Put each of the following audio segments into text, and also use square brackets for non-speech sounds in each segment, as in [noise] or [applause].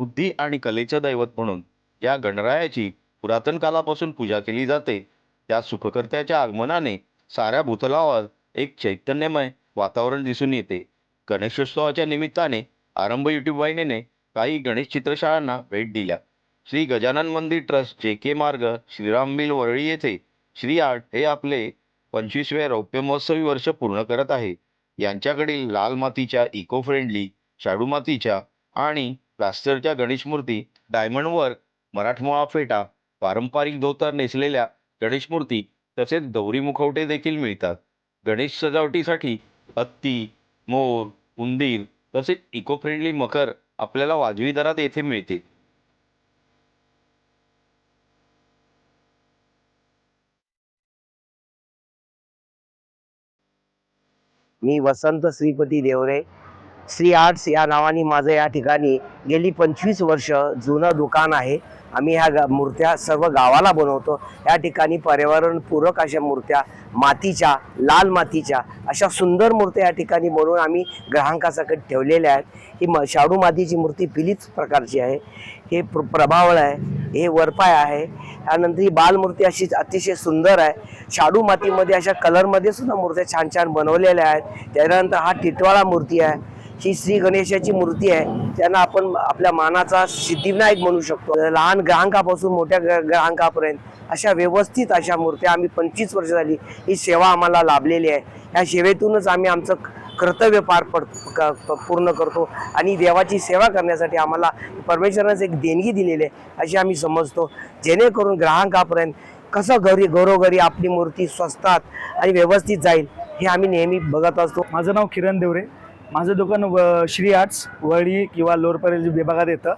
बुद्धी आणि कलेचं दैवत म्हणून या गणरायाची पुरातन कालापासून पूजा केली जाते. त्या सुखकर्त्याच्या आगमनाने साऱ्या भूतलावर एक चैतन्यमय वातावरण दिसून येते. गणेशोत्सवाच्या निमित्ताने आरंभ युट्यूब वाहिनीने काही गणेश चित्रशाळांना भेट दिल्या. श्री गजानन मंदिर ट्रस्ट जे के मार्ग श्रीरामबिल वरळी येथे श्री आर्ट हे आपले पंचवीसवे रौप्य महोत्सवी वर्ष पूर्ण करत आहे. यांच्याकडील लाल मातीच्या इको फ्रेंडली शाडू मातीच्या आणि प्लास्टरच्या गणेश मूर्ती डायमंड वर्क मराठमोळा फेटा पारंपरिक धोतर नेसलेल्या गणेश मूर्ती तसेच गौरी मुखवटे देखील मिळतात. गणेश सजावटीसाठी हत्ती मोर उंदीर तसेच इको फ्रेंडली मकर आपल्याला वाजवी दरात येथे मिळते. मी वसंत श्रीपती देवरे श्री आर्ट्स या नावाने माझं या ठिकाणी गेली पंचवीस वर्ष जुनं दुकान आहे. आम्ही ह्या गा- मूर्त्या सर्व गावाला बनवतो. या ठिकाणी पर्यावरणपूरक अशा मूर्त्या मातीच्या लाल मातीच्या अशा सुंदर मूर्त्या या ठिकाणी बनवून आम्ही ग्राहकासाठी ठेवलेल्या आहेत. ही म शाडू मातीची मूर्ती पिलीच प्रकारची आहे. हे प्र प्रभावळ आहे. हे वरपाय आहे. त्यानंतर ही बालमूर्ती अशी अतिशय सुंदर आहे. शाडू मातीमध्ये अशा कलरमध्ये सुद्धा मूर्त्या छान छान बनवलेल्या आहेत. त्यानंतर हा टिटवाळा मूर्ती आहे. ही श्री गणेशाची मूर्ती आहे. त्यांना आपण आपल्या मानाचा सिद्धिविनायक म्हणू शकतो. लहान ग्राहकापासून मोठ्या ग्राहकापर्यंत अशा व्यवस्थित अशा मूर्त्या आम्ही पंचवीस वर्ष झाली ही सेवा आम्हाला लाभलेली आहे. या सेवेतूनच आम्ही आमचं कर्तव्य पार पड पूर्ण करतो आणि देवाची सेवा करण्यासाठी आम्हाला परमेश्वरानेच एक देणगी दिलेली आहे अशी आम्ही समजतो. जेणेकरून ग्राहकापर्यंत कसं घरी घरोघरी आपली मूर्ती स्वस्तात आणि व्यवस्थित जाईल हे आम्ही नेहमी बघत असतो. माझं नाव किरण देवरे. माझं दुकान व श्री आर्ट्स वळी किंवा लोरपरेल विभागात येतं.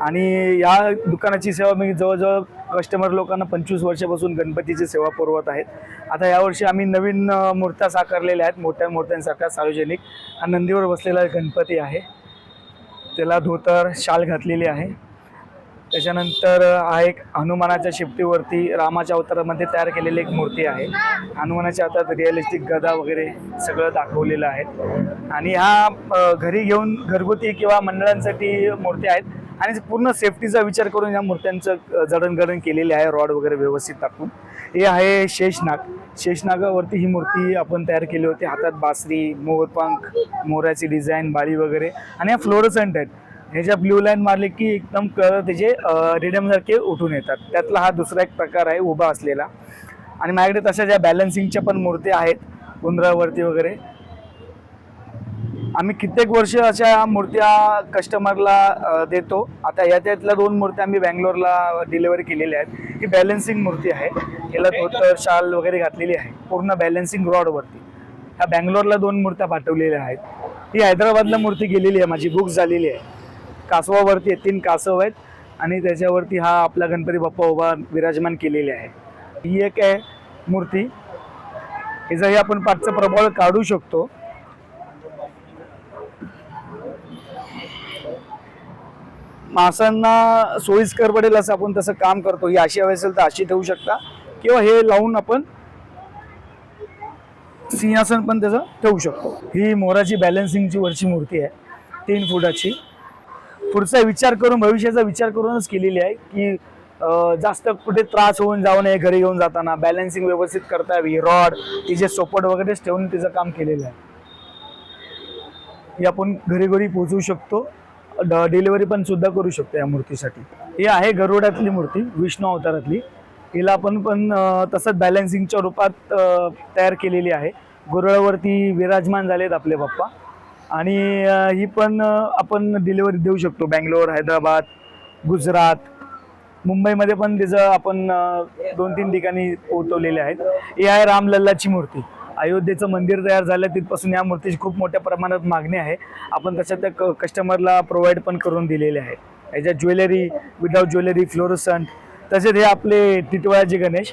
आणि या दुकानाची सेवा मी जवळजवळ कस्टमर लोकांना पंचवीस वर्षापासून गणपतीची सेवा पुरवत आहेत. आता यावर्षी आम्ही नवीन मूर्त्या साकारलेल्या आहेत. मोठ्या मूर्त्यांसारख्या सार्वजनिक. हा नंदीवर बसलेला गणपती आहे. त्याला धोतर शाल घातलेली आहे. त्याच्यानंतर हा एक हनुमानाच्या शिफ्टीवरती रामाच्या अवतारामध्ये तयार केलेली एक मूर्ती आहे. हनुमानाच्या हातात रिअलिस्टिक गदा वगैरे सगळं दाखवलेलं आहे. आणि हा घरी घेऊन घरगुती किंवा मंडळांसाठी मूर्त्या आहेत. आणि पूर्ण सेफ्टीचा विचार करून या मूर्त्यांचं जडणघडण केलेली आहे. रॉड वगैरे व्यवस्थित टाकून. हे आहे शेषनाग. शेषनागावरती ही मूर्ती आपण तयार केली होती. हातात बासरी मोरपंख मोराची डिझाईन बाळी वगैरे. आणि ह्या फ्लोरसंट आहेत. ह्याच्या ब्ल्यू लाईन मारले की एकदम कलर त्याचे रिडमसारखे उठून येतात. त्यातला हा दुसरा एक प्रकार आहे उभा असलेला. आणि माझ्याकडे तशा ज्या बॅलन्सिंगच्या पण मूर्त्या आहेत उंदरावरती वगैरे. आम्ही कित्येक वर्ष अशा मूर्त्या कस्टमरला देतो. आता या त्यातल्या दोन मूर्त्या आम्ही बँगलोरला डिलिव्हरी केलेल्या आहेत. ही बॅलन्सिंग मूर्ती आहे. याला धोतर शाल वगैरे घातलेली आहे. पूर्ण बॅलन्सिंग रॉडवरती ह्या बँगलोरला दोन मूर्त्या पाठवलेल्या आहेत. ही हैदराबादला मूर्ती गेलेली आहे. माझी बुक झालेली आहे. कासवावरती आहे तीन कासव आहेत आणि त्याच्यावरती हा आपला गणपती बाप्पा उभा विराजमान केलेले आहे. ही एक आहे मूर्ती. हिचाही आपण पाठचं प्रबळ काढू शकतो. माणसांना सोयीस्कर पडेल असं आपण तसं काम करतो. ही अशी हवी असेल तर अशी ठेवू शकता. किंवा हे लावून आपण सिंहासन पण त्याचं ठेवू शकतो. ही मोराची बॅलन्सिंगची वरची मूर्ती आहे. तीन फुटाची. पुढचा विचार करून भविष्याचा विचार करूनच केलेली आहे की जास्त कुठे त्रास होऊन जाऊ नये घरी घेऊन जाताना बॅलन्सिंग व्यवस्थित करता यावी रॉड तिचे सोपट वगैरेच ठेवून तिचं काम केलेलं आहे. ही आपण घरी घरी पोहोचवू शकतो डिलिव्हरी पण सुद्धा करू शकतो या मूर्तीसाठी. ही आहे गरुडातली मूर्ती विष्णू अवतारातली. हिला आपण पण तसंच बॅलन्सिंगच्या रूपात तयार केलेली आहे. गुरळावरती विराजमान झालेत आपले बाप्पा आणि ही पण आपण डिलिव्हरी देऊ शकतो. बँगलोर हैदराबाद गुजरात मुंबईमध्ये पण तिचं आपण दोन तीन ठिकाणी पोहोचवलेले आहेत. ही आहे रामलल्लाची मूर्ती. अयोध्येचं मंदिर तयार झालं तिथपासून या मूर्तीची खूप मोठ्या प्रमाणात मागणी आहे. आपण तशा त्या क कस्टमरला प्रोव्हाइड पण करून दिलेले आहे. याच्यात ज्वेलरी विदाउट ज्वेलरी फ्लोरसंट तसेच हे आपले टिटवाळाचे गणेश.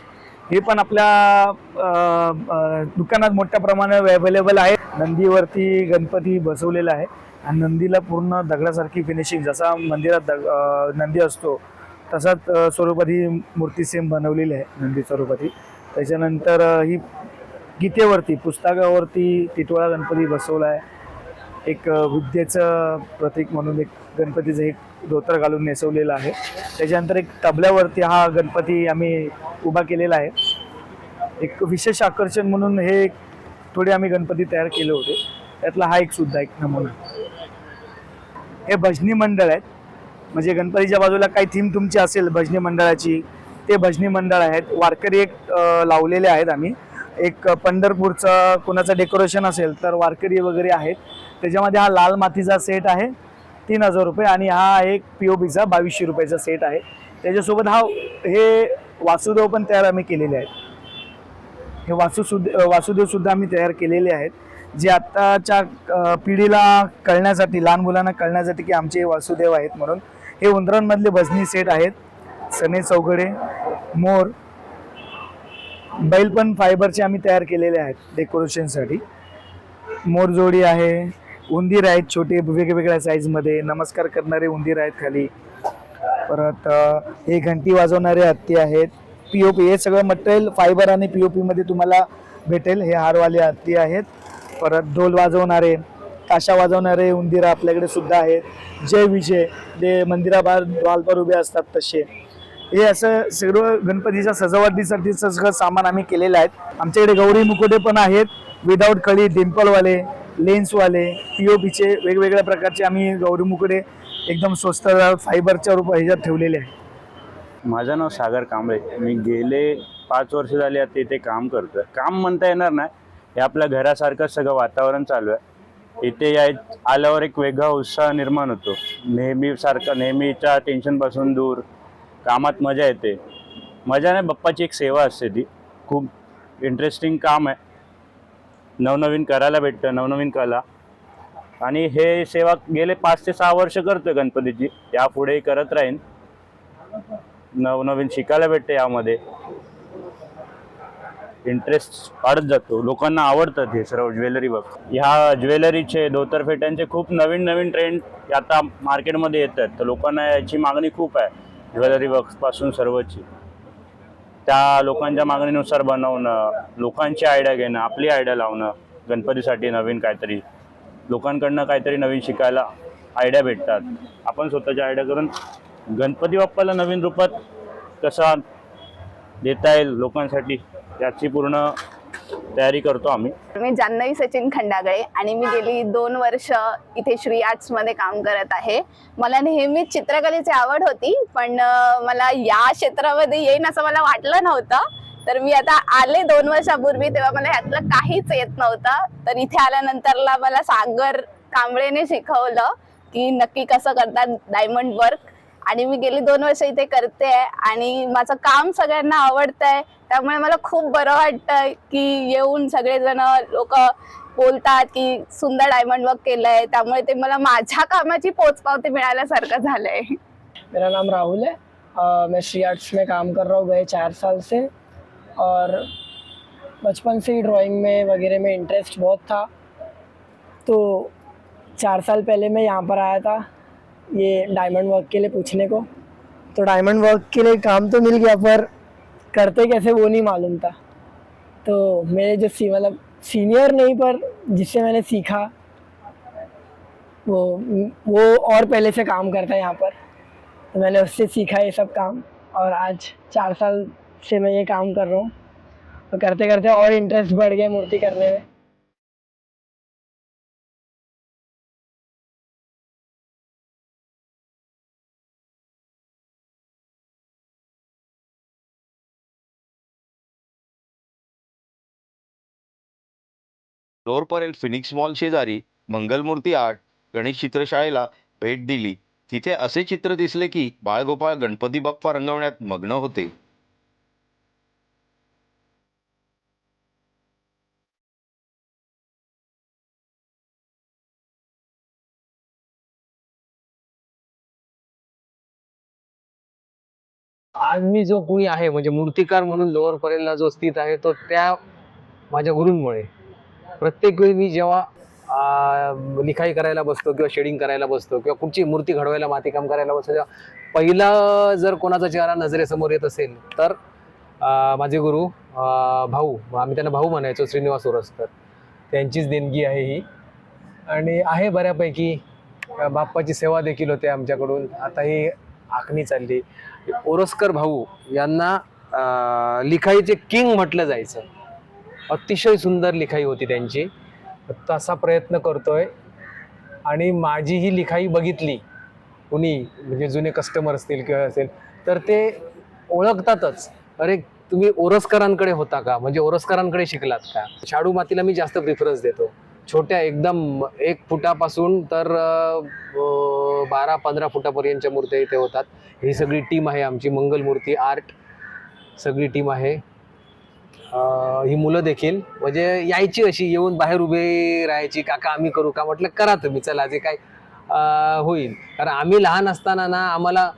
हे पण आपल्या दुकानात मोठ्या प्रमाणात अवेलेबल आहे. नंदीवरती गणपती बसवलेला आहे. आणि नंदीला पूर्ण दगडासारखी फिनिशिंग जसा मंदिरात दग नंदी असतो तसाच अं, स्वरूपात ही मूर्ती सेम बनवलेली आहे नंदी स्वरूपाती त्याच्यानंतर ही गीतेवरती पुस्तकावरती टिटवाळा गणपती बसवला आहे. एक विद्येचं प्रतीक म्हणून एक गणपतीचं एक धोतर घालून नेसवलेलं आहे. त्याच्यानंतर एक तबल्यावरती हा गणपती आम्ही उभा केलेला आहे. एक विशेष आकर्षण म्हणून हे एक थोडे आम्ही गणपती तयार केले होते. त्यातला हा एक सुद्धा एक नमुना. हे भजनी मंडळ आहेत. म्हणजे गणपतीच्या बाजूला काही थीम तुमची असेल भजनी मंडळाची ते भजनी मंडळ आहेत. वारकरी एक लावलेले आहेत आम्ही. एक पंढरपूरचं कोणाचं डेकोरेशन असेल तर वारकरी वगैरे आहेत. त्याच्यामध्ये हा लाल मातीचा सेट आहे. तीन हजार रुपये आणि हा एक पी ओ बीचा बावीसशे रुपयाचा सेट आहे. त्याच्यासोबत हा हे वासुदेव पण तयार आम्ही केलेले आहेत. हे वासुसुद वासुदेवसुद्धा आम्ही तयार केलेले आहेत. जे आत्ताच्या पिढीला कळण्यासाठी लहान मुलांना कळण्यासाठी की आमचे वासुदेव आहेत म्हणून हे उंदरांमधले भजनी सेट आहेत. सने चौघडे मोर बैल पण फायबरचे आम्ही तयार केलेले आहेत डेकोरेशनसाठी मोरजोडी आहे. उंदीर आहेत छोटे वेगवेगळ्या साईजमध्ये नमस्कार करणारे उंदीर आहेत खाली. परत हे घंटी वाजवणारे हत्ती आहेत. पी ओ पी हे सगळं मटेरियल फायबर आणि पी ओ पीमध्ये तुम्हाला भेटेल. हे हारवाले हत्ती आहेत. परत ढोल वाजवणारे ताशा वाजवणारे उंदीर आपल्याकडे सुद्धा आहेत. जय विजय. जे मंदिराबाहेर द्वालपर उभे असतात तसे. हे असं सगळं गणपतीच्या सजावटीसाठी सगळं सामान आम्ही केलेलं आहे. आमच्याकडे गौरी मुकुटे पण आहेत. विदाऊट कळी डिम्पलवाले लेन्सवाले पी ओ पीचे वेगवेगळ्या प्रकारचे आम्ही गौरी मुकडे एकदम स्वस्त फायबरच्या रूप ह्याच्यात ठेवलेले आहे. माझं नाव सागर कांबळे. मी गेले पाच वर्ष झाले आता इथे काम करतोय. काम म्हणता येणार नाही. हे आपल्या घरासारखं सगळं वातावरण चालू आहे. इथे या आल्यावर एक वेगळा उत्साह निर्माण होतो. नेहमीसारखं नेहमीच्या टेन्शनपासून दूर. कामात मजा येते. मजा नाही बाप्पाची एक सेवा असते ती. खूप इंटरेस्टिंग काम आहे. नवनवीन करायला भेटतं नवनवीन कला. आणि हे सेवा गेले पाच ते सहा वर्ष करतोय गणपतीची यापुढेही करत राहीन. नवनवीन शिकायला भेटते यामध्ये. इंटरेस्ट वाढत जातो. लोकांना आवडतात हे सर्व ज्वेलरी बघ. ह्या ज्वेलरीचे धोतर फेट्यांचे खूप नवीन नवीन ट्रेंड आता मार्केटमध्ये येत आहेत तर लोकांना याची मागणी खूप आहे. ज्वेलरी बॉक्सपासून सर्वची. त्या लोकांच्या मागणीनुसार बनवणं लोकांची आयडिया घेणं आपली आयडिया लावणं गणपतीसाठी नवीन काहीतरी. लोकांकडनं काहीतरी नवीन शिकायला आयडिया भेटतात. आपण स्वतःच्या आयडिया करून गणपती बाप्पाला नवीन रूपात कसा देता येईल लोकांसाठी याची पूर्ण तयारी करतो आम्ही. मी जान्हवी सचिन खंडागळे आणि मी गेली दोन वर्ष इथे श्री आर्ट्समध्ये काम करत आहे. मला नेहमीच चित्रकलेची आवड होती पण मला या क्षेत्रामध्ये येईन असं मला वाटलं नव्हतं. तर मी आता आले दोन वर्षापूर्वी तेव्हा मला ह्यातलं काहीच येत नव्हतं. तर इथे आल्यानंतरला मला सागर कांबळेने शिकवलं की नक्की कसं करतात डायमंड वर्क आणि मी गेली दोन वर्ष इथे करते आणि माझं काम सगळ्यांना आवडतंय. त्यामुळे मला खूप बरं वाटतंय की येऊन सगळेजण लोक बोलतात की सुंदर डायमंड वर्क केलंय. त्यामुळे ते मला माझ्या कामाची पोचपावती मिळाल्यासारखं झालंय. मेरा नाम राहुल है. मैं श्री आर्ट्स में काम कर रहा हूँ गए चार साल से और बचपन से ही ड्राइंग में वगैरह में इंटरेस्ट बहुत था। तो चार साल पहले मैं यहाँ पर आया था। ये डायमंड वर्क के लिए पूछने को। तो डायमंड वर्क के लिए काम तो मिल गया, पर करते कैसे वो नहीं मालूम था। तो मेरे जो सी मतलब सीनियर नहीं, पर जिससे मैंने सीखा, वो वो और पहले से काम करता है यहाँ पर। तो मैंने उससे सीखा ये सब काम, और आज चार साल से मैं ये काम कर रहा हूँ। तो करते करते और इंटरेस्ट बढ़ गया मूर्ति करने में। फ्लोर परेल फिनिक्स मॉल शेजारी मंगलमूर्ती आर्ट गणेश चित्रशाळेला भेट दिली. तिथे असे चित्र दिसले की बाळगोपाळ गणपती बाप्पा रंगवण्यात मग्न होते. आज मी जो कुणी आहे म्हणजे मूर्तिकार म्हणून लोअर परेलला जो स्थित आहे तो त्या माझ्या गुरूंमुळे. प्रत्येक वेळी मी जेव्हा लिखाई करायला बसतो किंवा शेडिंग करायला बसतो किंवा कुठची मूर्ती घडवायला मातीकाम करायला बसतो तेव्हा पहिला जर कोणाचा चेहरा नजरेसमोर येत असेल तर माझे गुरु भाऊ आम्ही त्यांना भाऊ म्हणायचो श्रीनिवास ओरसकर त्यांचीच देणगी आहे ही. आणि आहे बऱ्यापैकी बाप्पाची सेवा देखील होते आमच्याकडून. आता ही आखणी चालली. ओरसकर भाऊ यांना लिखाईचे किंग म्हटलं जायचं. अतिशय सुंदर लिखाई होती त्यांची. तसा प्रयत्न करतोय. आणि माझी ही लिखाई बघितली कुणी म्हणजे जुने कस्टमर असतील किंवा असेल तर ते ओळखतातच. अरे तुम्ही ओरसकरांकडे होता का? म्हणजे ओरसकरांकडे शिकलात का? शाडू मातीला मी जास्त प्रिफरन्स देतो. छोट्या एकदम एक फुटापासून तर बारा पंधरा फुटापर्यंतच्या मूर्त्या इथे होतात. ही सगळी टीम आहे आमची मंगलमूर्ती आर्ट. सगळी टीम आहे. ही मुलं देखील म्हणजे यायची अशी येऊन बाहेर उभे राहायची काका आम्ही करू का? म्हटलं करा तुम्ही चला जे काय होईल. कारण आम्ही लहान असताना ना आम्हाला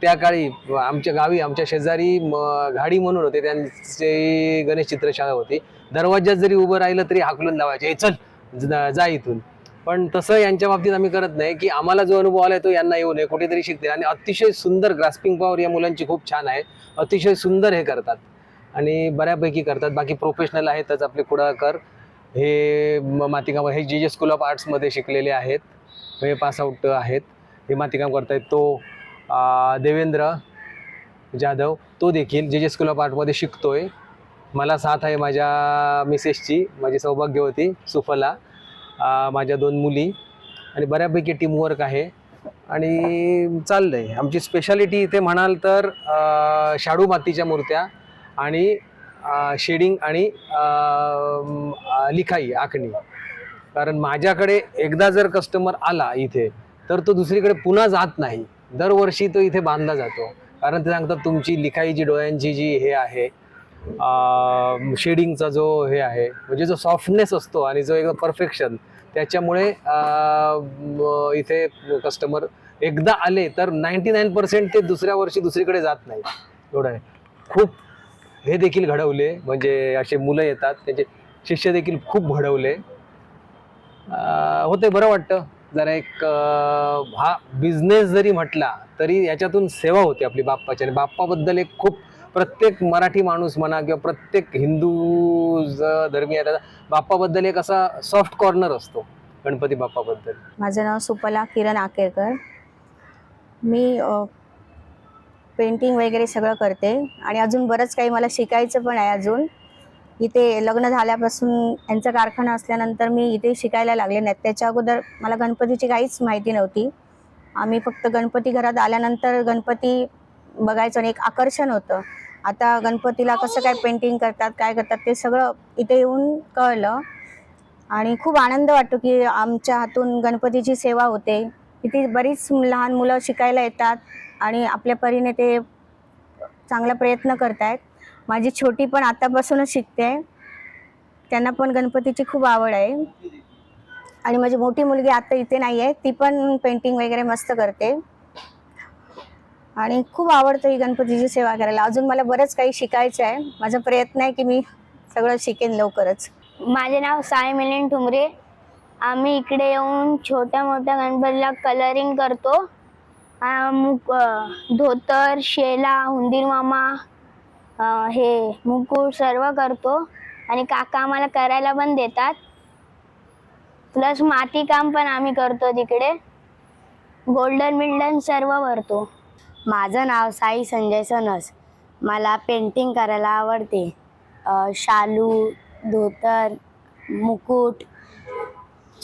त्या काळी आमच्या गावी आमच्या शेजारी म- घाडी म्हणून होते त्यांचे गणेश चित्रशाळा होती. दरवाज्यात जरी उभं राहिलं तरी हाकलून लावायचे चल ज- जा इथून. पण तसं यांच्या बाबतीत आम्ही करत नाही की आम्हाला जो अनुभव आलाय तो यांना येऊ नये कुठेतरी शिकते आणि अतिशय सुंदर ग्रास्पिंग पॉवर या मुलांची खूप छान आहे. अतिशय सुंदर हे करतात. आणि बऱ्यापैकी करतात. बाकी प्रोफेशनल आहेतच आपले कुडाकर हे म- मातीकाम हे जे जे स्कूल ऑफ आर्ट्समध्ये शिकलेले आहेत हे पास आउट आहेत हे मातीकाम करतायत तो देवेंद्र जाधव तो देखील जे जे स्कूल ऑफ आर्टमध्ये आहे मला साथ आहे माझ्या मिसेसची माझी सौभाग्य होती सुफला माझ्या दोन मुली आणि बऱ्यापैकी टीमवर्क आहे. आणि चाललं आहे आमची स्पेशालिटी इथे म्हणाल तर शाडू मातीच्या मूर्त्या आणि शेडिंग आणि लिखाई आखणी. कारण माझ्याकडे एकदा जर कस्टमर आला इथे तर तो दुसरीकडे पुन्हा जात नाही. दरवर्षी तो इथे बांधला जातो. कारण ते सांगतात तुमची लिखाई जी डोळ्यांची जी हे आहे शेडिंगचा जो हे आहे म्हणजे जो सॉफ्टनेस असतो आणि जो एकदम परफेक्शन त्याच्यामुळे इथे कस्टमर एकदा आले तर नाईन्टी नाईन पर्सेंट ते दुसऱ्या वर्षी दुसरीकडे जात नाही. एवढं आहे. खूप हे देखील घडवले. म्हणजे असे मुलं येतात त्यांचे शिष्य देखील खूप घडवले. होते बरं वाटतं. जरा एक हा बिझनेस जरी म्हटला तरी याच्यातून सेवा होते आपली बाप्पाची. आणि बाप्पाबद्दल एक खूप प्रत्येक मराठी माणूस म्हणा किंवा प्रत्येक हिंदू धर्मीय त्याचा बाप्पाबद्दल एक असा सॉफ्ट कॉर्नर असतो गणपती बाप्पाबद्दल. माझं नाव सुपला किरण आकेरकर. मी पेंटिंग वगैरे सगळं करते. आणि अजून बरंच काही मला शिकायचं पण आहे अजून. इथे लग्न झाल्यापासून यांचा कारखाना असल्यानंतर मी इथे शिकायला लागले नाहीत. त्याच्या अगोदर मला गणपतीची काहीच माहिती नव्हती. आम्ही फक्त गणपती घरात आल्यानंतर गणपती बघायचं आणि एक आकर्षण होतं. आता गणपतीला कसं काय पेंटिंग करतात काय करतात ते सगळं इथे येऊन कळलं. आणि खूप आनंद वाटतो की आमच्या हातून गणपतीची सेवा होते. इथे बरीच लहान मुलं शिकायला येतात आणि आपल्या परीने ते चांगला प्रयत्न करत आहेत माझी छोटी पण आतापासूनच शिकते. त्यांना पण गणपतीची खूप आवड आहे. आणि माझी मोठी मुलगी आता इथे नाही आहे ती पण पेंटिंग वगैरे मस्त करते. आणि खूप आवडतं ही गणपतीची सेवा करायला. अजून मला बरंच काही शिकायचं आहे. माझा प्रयत्न आहे की मी सगळं शिकेन लवकरच. माझे नाव साई मिलिन ठुमरे. आम्ही इकडे येऊन छोट्या मोठ्या गणपतीला कलरिंग करतो. मुक धोतर शेला हुंदीर मामा हे मुकुट सर्व करतो. आणि काका आम्हाला करायला पण देतात. प्लस माती काम पण आम्ही करतो तिकडे. गोल्डन बिल्डन सर्व भरतो. माझं नाव साई संजय सनस. मला पेंटिंग करायला आवडते. शालू धोतर मुकुट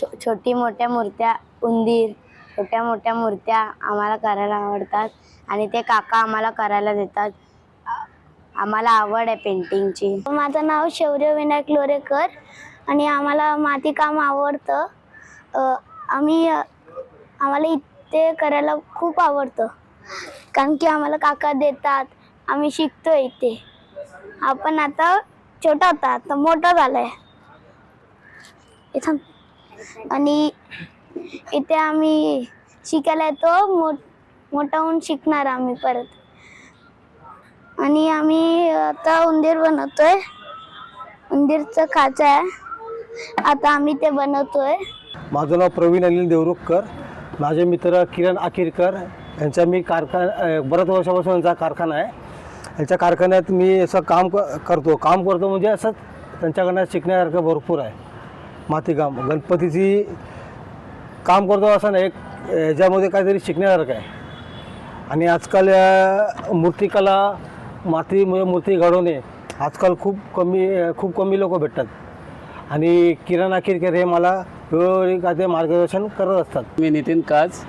छो छोटी मोठ्या मूर्त्या उंदीर छोट्या मोठ्या मूर्त्या आम्हाला करायला आवडतात आणि ते काका आम्हाला करायला देतात. आम्हाला आवड आहे पेंटिंगची माझं नाव शौर्य विनायक लोरेकर आणि आम्हाला मातीकाम आवडतं. आम्ही आम्हाला इथे करायला खूप आवडतं. कारण की आम्हाला काका देतात आम्ही शिकतो इथे. आपण आता छोटा होता आता मोठा झालाय. इथं आणि इथे आम्ही शिकायला येतो. मोठ मोठा होऊन शिकणार आम्ही परत. आणि आम्ही आता उंदीर बनवतोय. उंदीरचं खाचा आहे. आता आम्ही ते बनवतोय. माझं नाव प्रवीण अनिल देवरुखकर. माझे मित्र किरण आखिरकर. यांचा मी कारखाना बऱ्याच वर्षापासून यांचा कारखाना आहे. यांच्या कारखान्यात मी असं काम क करतो. काम करतो म्हणजे असंच त्यांच्याकडनं शिकण्यासारखं भरपूर आहे. मातीकाम गणपतीची काम करतो असं नाही एक याच्यामध्ये काहीतरी शिकण्यासारखं आहे. आणि आजकाल या मूर्तिकला मातीमुळे मूर्ती घडवणे आजकाल खूप कमी खूप कमी लोक भेटतात. आणि किरण किरकेर हे मला वेळोवेळी काय ते मार्गदर्शन करत असतात. मी नितीन काज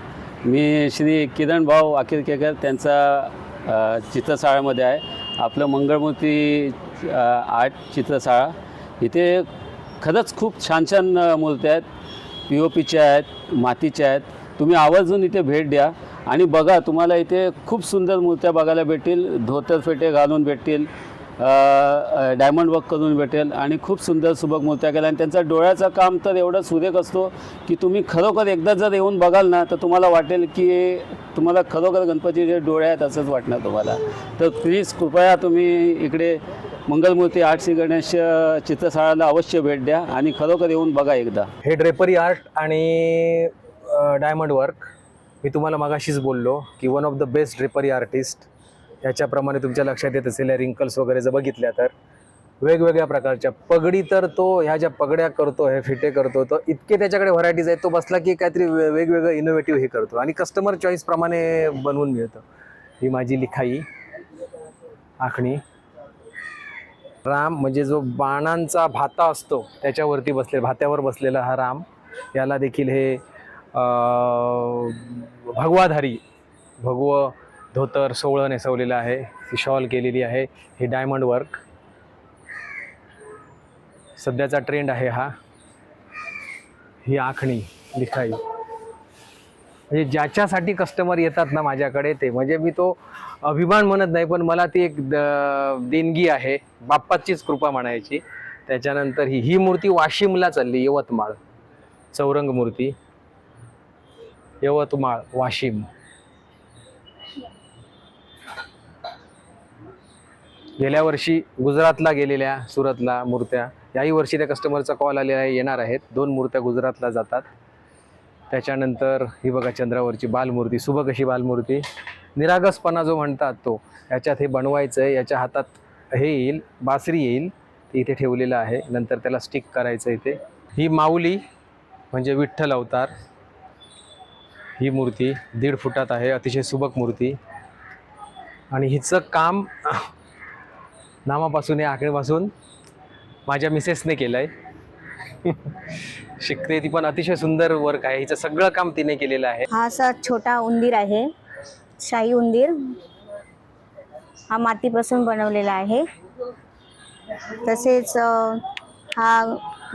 मी श्री किरण भाऊ अखिलकेकर त्यांचा चित्रशाळेमध्ये आहे. आपलं मंगळमूर्ती आर्ट चित्रशाळा. इथे खरंच खूप छान छान मूर्त्या आहेत. पी ओ पीच्या आहेत मातीच्या आहेत. तुम्ही आवर्जून इथे भेट द्या. आणि बघा तुम्हाला इथे खूप सुंदर मूर्त्या बघायला भेटतील. धोतर फेटे घालून भेटतील. डायमंड वर्क करून भेटेल. आणि खूप सुंदर सुबक मूर्त्या केल्या. आणि त्यांचा डोळ्याचं काम तर एवढं सुरेख असतो की तुम्ही खरोखर एकदा जर येऊन बघाल ना तर तुम्हाला वाटेल की तुम्हाला खरोखर गणपतीचे डोळे आहेत असंच वाटणार तुम्हाला. तर प्लीज कृपया तुम्ही इकडे मंगलमूर्ती आर्ट श्री गणेश चित्रशाळाला अवश्य भेट द्या आणि खरोखर येऊन बघा एकदा. हे ड्रेपरी आर्ट आणि डायमंड वर्क मी तुम्हाला मगाशीच बोललो की one of the best drapery artist याच्याप्रमाणे तुमच्या लक्षात येत असलेल्या रिंकल्स वगैरे जर बघितल्या तर. वेगवेगळ्या प्रकारच्या पगडी तर तो ह्या ज्या पगड्या करतो हे फिटे करतो तो इतके त्याच्याकडे व्हरायटीज आहेत तो बसला की काहीतरी वेगवेगळं इनोव्हेटिव्ह हे करतो आणि कस्टमर चॉईसप्रमाणे बनवून मिळतं. ही माझी लिखाई आखणी. राम म्हणजे जो बाणांचा भाता असतो त्याच्यावरती बसले भात्यावर बसलेला हा राम. याला देखील हे भगवाधारी भगव धोतर सोवळं नेसवलेलं आहे. ती शॉल केलेली आहे. ही डायमंड वर्क सध्याचा ट्रेंड आहे हा. ही आखणी लिखाई. म्हणजे ज्याच्यासाठी कस्टमर येतात ना माझ्याकडे ते. म्हणजे मी तो अभिमान म्हणत नाही पण मला ती एक द- देणगी आहे. बाप्पाचीच कृपा म्हणायची. त्याच्यानंतर ही ही मूर्ती वाशिमला चालली यवतमाळ. चौरंग मूर्ती. यवतमाळ वाशिम. गेल्या वर्षी गुजरातला गेलेल्या सुरतला मूर्त्या. याही वर्षी त्या कस्टमरचा कॉल आलेला आहे येणार आहेत. दोन मूर्त्या गुजरातला जातात. त्याच्यानंतर ही बघा चंद्रावरची बालमूर्ती सुबक अशी बालमूर्ती. निरागसपणा जो म्हणतात तो याच्यात हे बनवायचं आहे याच्या हातात हे येईल बासरी येईल ते इथे ठेवलेलं आहे. नंतर त्याला स्टिक करायचं इथे. ही माऊली म्हणजे विठ्ठल अवतार. ही मूर्ती दीड फुटात आहे अतिशय सुबक मूर्ती. आणि हिचं काम [laughs] नामापासून या आखणीपासून माझ्या मिसेसने केलं आहे [laughs] शिकते ती पण अतिशय सुंदर वर्क आहे. हिचं सगळं काम तिने केलेलं आहे. हा असा छोटा उंदीर आहे. शाही उंदीर हा मातीपासून बनवलेला आहे. तसेच हा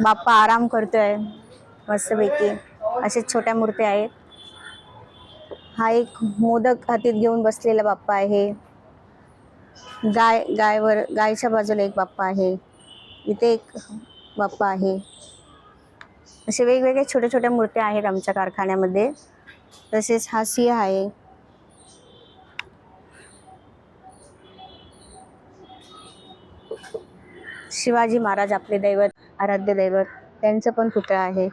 बाप्पा आराम करतोय मस्तपैकी. असे छोट्या मूर्त्या आहेत. हा एक मोदक हातीत घेऊन बसलेला बाप्पा आहे. गाय गायवर गायच्या बाजूला एक बाप्पा आहे. इथे एक बाप्पा आहे. असे वेगवेगळ्या छोट्या छोट्या मूर्त्या आहेत आमच्या कारखान्यामध्ये. तसेच हा सिंह आहे. शिवाजी महाराज आपले दैवत आराध्य दैवत त्यांचं पण पुतळा आहे.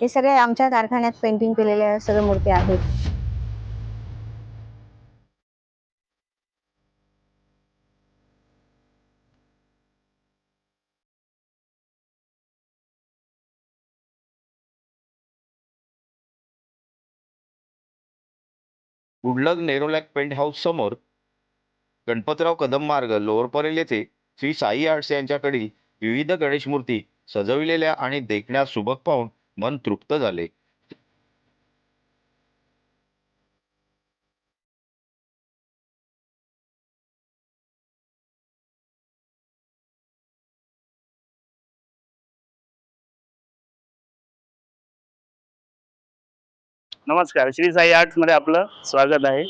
हे सगळे आमच्या कारखान्यात पेंटिंग केलेल्या सगळ्या मूर्त्या आहेत. गुडलग नेरोलॅक पेंट हाऊस समोर गणपतराव कदम मार्ग लोअर परेल येथे श्री साई आर्ट्स यांच्याकडील विविध गणेश मूर्ती सजविलेल्या आणि देखण्यास सुबक पाहून मन तृप्त झाले. नमस्कार. श्री साई आर्ट्समध्ये आपलं स्वागत आहे.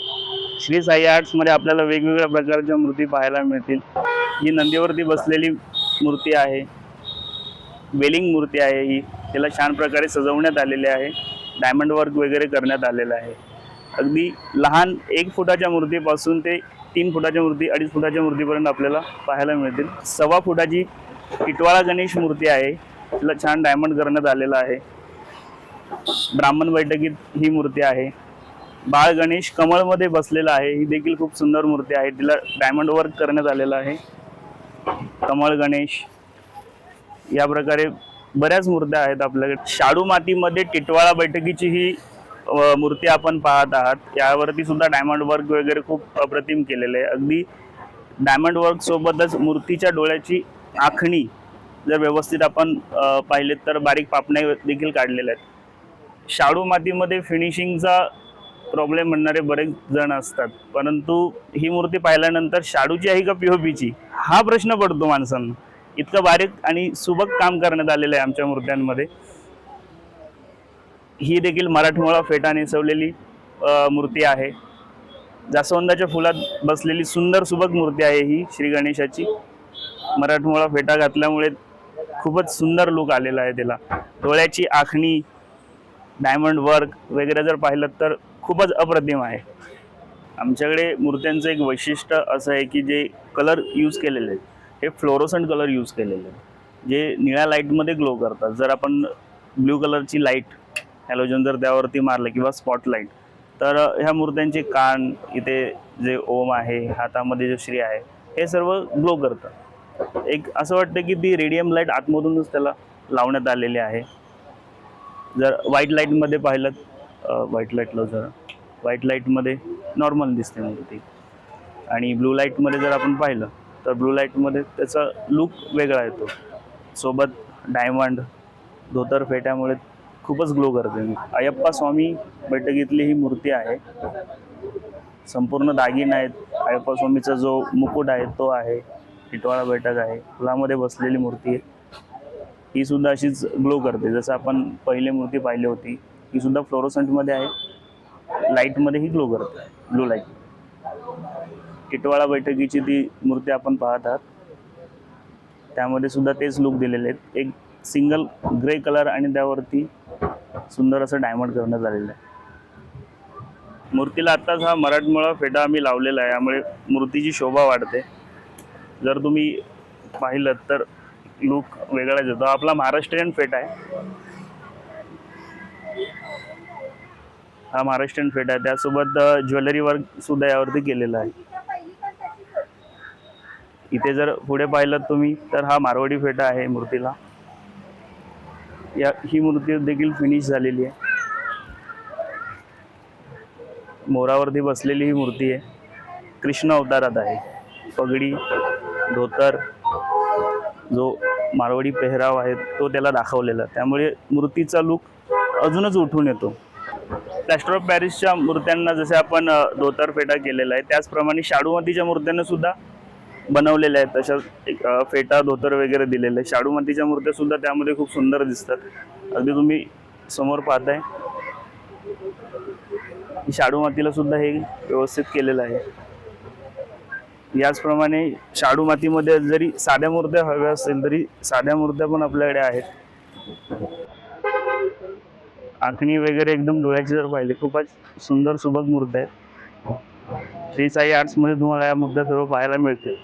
श्री साई आर्ट्समध्ये आपल्याला वेगवेगळ्या प्रकारच्या मूर्ती पाहायला मिळतील. ही नंदीवरती बसलेली मूर्ती आहे. वेलिंग मूर्ती आहे ही. त्याला छान प्रकारे सजवण्यात आलेले आहे. डायमंड वर्क वगैरे करण्यात आलेलं आहे. अगदी लहान एक फुटाच्या मूर्तीपासून ते तीन फुटाच्या मूर्ती अडीच फुटाच्या मूर्तीपर्यंत आपल्याला पाहायला मिळतील. सव्वा फुटाची इटवाळा गणेश मूर्ती आहे. तिला छान डायमंड करण्यात आलेला आहे. ब्राह्मण बैठकीत ही मूर्ती आहे. बाळ गणेश कमळमध्ये बसलेला आहे. ही देखील खूप सुंदर मूर्ती आहे. तिला डायमंड वर्क करण्यात आलेलं आहे. कमळ गणेश. या प्रकारे बऱ्याच मूर्त्या आहेत आपल्याकडे शाडू मातीमध्ये टिटवाळा बैठकीची ही मूर्ती आपण पाहत आहात. यावरती सुद्धा डायमंड वर्क वगैरे खूप अप्रतिम केलेलं आहे. अगदी डायमंड वर्क सोबतच मूर्तीच्या डोळ्याची आखणी जर व्यवस्थित आपण पाहिलेत तर बारीक पापण्या देखील काढलेल्या आहेत. शाडू मातीमध्ये फिनिशिंगचा प्रॉब्लेम म्हणणारे बरेच जण असतात. परंतु ही मूर्ती पाहिल्यानंतर शाडूची आहे का पीओपीची हा प्रश्न पडतो माणसांना. इतकं बारीक आणि सुबक काम करण्यात आलेलं आहे आमच्या मूर्त्यांमध्ये ही देखील मराठमोळा फेटा नेसवलेली मूर्ती आहे. जास्वंदाच्या फुलात बसलेली सुंदर सुबक मूर्ती आहे ही श्री गणेशाची. मराठमोळा फेटा घातल्यामुळे खूपच सुंदर लुक आलेला आहे त्याला डोळ्याची आखणी डायमंड वर्क वगैरे जर पाहिलं तर खूपच अप्रतिम आहे. आमच्याकडे मूर्त्यांचं एक वैशिष्ट्य असं आहे की जे कलर यूज केलेले आहेत हे फ्लोरोसंट कलर यूज केलेले आहेत. जे निळ्या लाईटमध्ये ग्लो करतात. जर आपण ब्ल्यू कलरची लाइट हॅलोजन जर त्यावरती मारलं किंवा स्पॉटलाईट तर ह्या मूर्त्यांचे कान इथे जे ओम आहे हातामध्ये जे श्री आहे हे सर्व ग्लो करतं एक असं वाटतं की ती रेडियम लाइट आतमधूनच त्याला लावण्यात आलेली आहे. जर व्हाईट लाईटमध्ये पाहिलं व्हाईट लाइट लाव जरा. व्हाईट लाईटमध्ये नॉर्मल दिसते म्हणजे मूर्ती आणि ब्लू लाईटमध्ये जर आपण पाहिलं तर ब्लू लाईटमध्ये त्याचा लुक वेगळा येतो. सोबत डायमंड धोतर फेट्यामुळे खूपच ग्लो करते अयप्पा स्वामी बैठकीतली ही मूर्ती आहे. संपूर्ण दागिना आहेत. अयप्पा स्वामीचा जो मुकुट आहे तो आहे. टिटवाळा बैठक आहे. फुलामध्ये बसलेली मूर्ती आहे. ही सुद्धा अशीच ग्लो करते. जसं आपण पहिली मूर्ती पाहिली होती ही सुद्धा फ्लोरोसंटमध्ये आहे. लाईटमध्येही ग्लो ग्लो आहे. ब्लू लाइट टिटवाळा बैठकीची ती मूर्ती आपण पाहत आहात. त्यामध्ये सुद्धा तेच लुक दिलेले आहेत. एक सिंगल ग्रे कलर आणि त्यावरती सुंदर असं डायमंड करण्यात आलेलं आहे. मूर्तीला आत्ताच हा मराठमोळा फेटा आम्ही लावलेला आहे. यामुळे मूर्तीची शोभा वाढते. जर तुम्ही पाहिलं तर लुक वेगळाच येतो. आपला महाराष्ट्रीयन फेटा आहे. हा महाराष्ट्रीयन फेटा आहे. त्यासोबत ज्वेलरी वर्क सुद्धा यावरती केलेला आहे. इथे जर पुढे पाहिलं तुम्ही तर हा मारवाडी फेटा आहे मूर्तीला. या ही मूर्ती देखील फिनिश झालेली आहे. मोरावरती बसलेली ही मूर्ती आहे. कृष्ण अवतारात आहे. पगडी धोतर जो मारवाडी पेहराव आहे तो त्याला दाखवलेला त्यामुळे मूर्तीचा लुक अजूनच उठून येतो. प्लॅस्टर ऑफ पॅरिसच्या मूर्त्यांना जसे आपण धोतर फेटा केलेला आहे त्याचप्रमाणे शाडूमातीच्या मूर्त्यांना सुद्धा बनवलेल्या आहेत. तशा एक फेटा धोतर वगैरे दिलेले आहे शाडूमातीच्या मूर्त्या सुद्धा त्यामध्ये खूप सुंदर दिसतात. अगदी तुम्ही समोर पाहताय. ही शाडूमातीला सुद्धा हे व्यवस्थित केलेलं आहे. याचप्रमाणे शाडू मातीमध्ये जरी साध्या मूर्त्या हव्या असतील तरी साध्या मूर्त्या पण आपल्याकडे आहेत. आखणी वगैरे एकदम डोळ्याची जर पाहिली खूपच सुंदर सुबक मूर्त्या आहेत. श्री साई आर्ट्समध्ये तुम्हाला या मूर्त्या सर्व पाहायला मिळतील.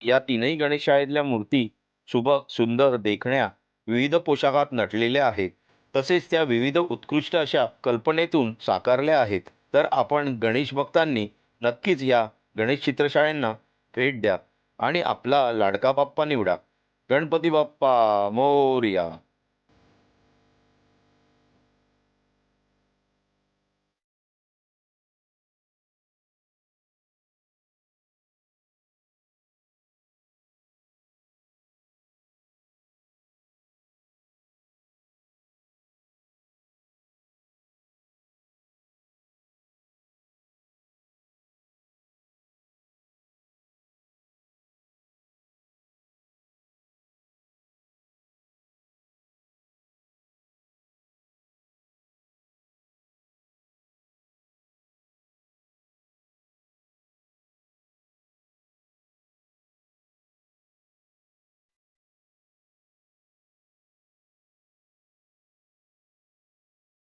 या तीनही गणेशशाळेतल्या मूर्ती सुबक सुंदर देखण्या विविध पोशाखात नटलेल्या आहेत. तसेच त्या विविध उत्कृष्ट अशा कल्पनेतून साकारल्या आहेत. तर आपण गणेश भक्तांनी नक्कीच या गणेश चित्रशाळांना भेट द्या आणि आपला लाडका बाप्पा निवडा. गणपती बाप्पा मोरिया.